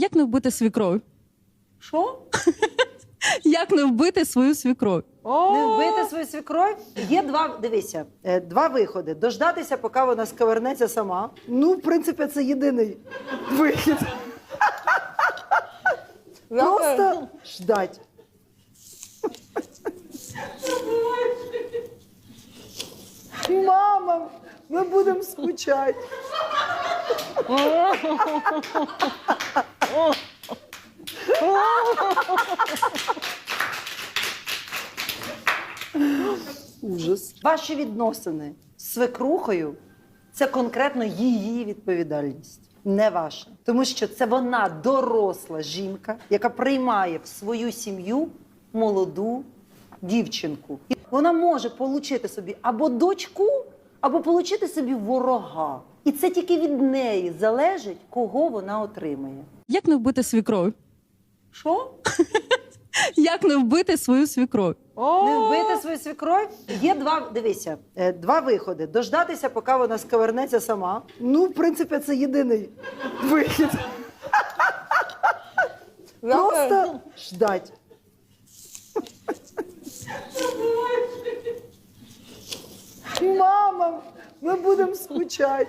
Як не вбити свікров? Що? Як не вбити свою свікров? Не вбити свою свікров? Є два, дивися, е, два виходи. Дождатися, поки вона сковернеться сама. Ну, в принципі, це єдиний вихід. Просто ждать. Мама, ми будемо скучати. Ужас. Ваші відносини з свекрухою це конкретно її відповідальність, не ваша. Тому що це вона доросла жінка, яка приймає в свою сім'ю молоду дівчинку. І вона може отримати собі або дочку, або отримати собі ворога. І це тільки від неї залежить, кого вона отримає. Як не вбити свікров? Що? Як не вбити свою свікров? Не вбити свою свікров? Є два, дивися, е, два виходи. Дождатися, поки вона сковернеться сама. Ну, в принципі, це єдиний вихід. Просто ждать. Мама, ми будемо скучати.